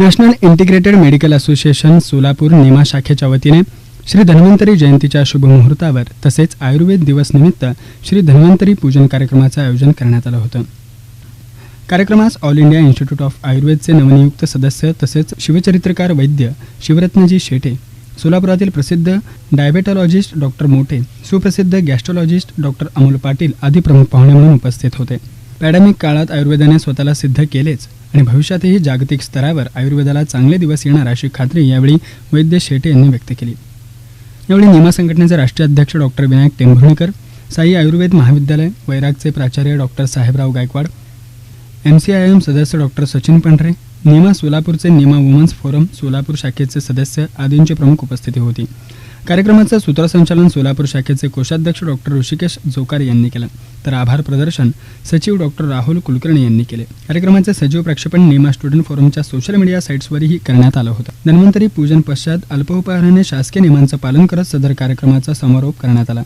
National integrated medical association Solapur NIMA शाखेच्या वतीने श्री धन्वंतरी जयंतीच्या शुभमुहूर्तावर तसेच आयुर्वेद दिवस निमित्त श्री धन्वंतरी पूजन कार्यक्रमाचं आयोजन करण्यात आलं होतं. कार्यक्रमास ऑल इंडिया इन्स्टिट्यूट ऑफ आयुर्वेदचे नवनियुक्त सदस्य तसेच शिवचरित्रकार वैद्य शिवरत्नजी शेटे सोलापुरातील प्रसिद्ध डायबेटॉलॉजिस्ट डॉक्टर मोठे सुप्रसिद्ध गॅस्ट्रोलॉजिस्ट डॉक्टर अमोल पाटील आदी प्रमुख पाहुणे म्हणून उपस्थित होते. पॅडेमिक काळात आयुर्वेदाने स्वतःला सिद्ध केलेच आणि भविष्यातही जागतिक स्तरावर आयुर्वेदाला चांगले दिवस येणार अशी खात्री यावेळी वैद्य शेटे यांनी व्यक्त केली. यावेळी निमा संघटनेचे राष्ट्रीय अध्यक्ष डॉक्टर विनायक टेंभुर्णीकर साई आयुर्वेद महाविद्यालय वैरागचे प्राचार्य doctor Sahebrao Gaikwad M C I M सदस्य डॉक्टर सचिन पांढरे निमा सोलापूरचे निमा वुमन्स फोरम सोलापूर शाखेचे सदस्य आदींची प्रमुख उपस्थिती होती. कार्यक्रमाचं सूत्रसंचालन सोलापूर शाखेचे कोषाध्यक्ष डॉक्टर ऋषिकेश जोकार यांनी केलं. तर आभार प्रदर्शन सचिव डॉक्टर राहुल कुलकर्णी यांनी केले. कार्यक्रमाचे सजीव प्रक्षेपण नेमा स्टुडंट फोरमच्या सोशल मीडिया साईट्सवरही करण्यात आलं होतं. धन्वंतरी पूजन पश्चात अल्पोपहाराने शासकीय नियमांचं पालन करत सदर कार्यक्रमाचा समारोप करण्यात आला.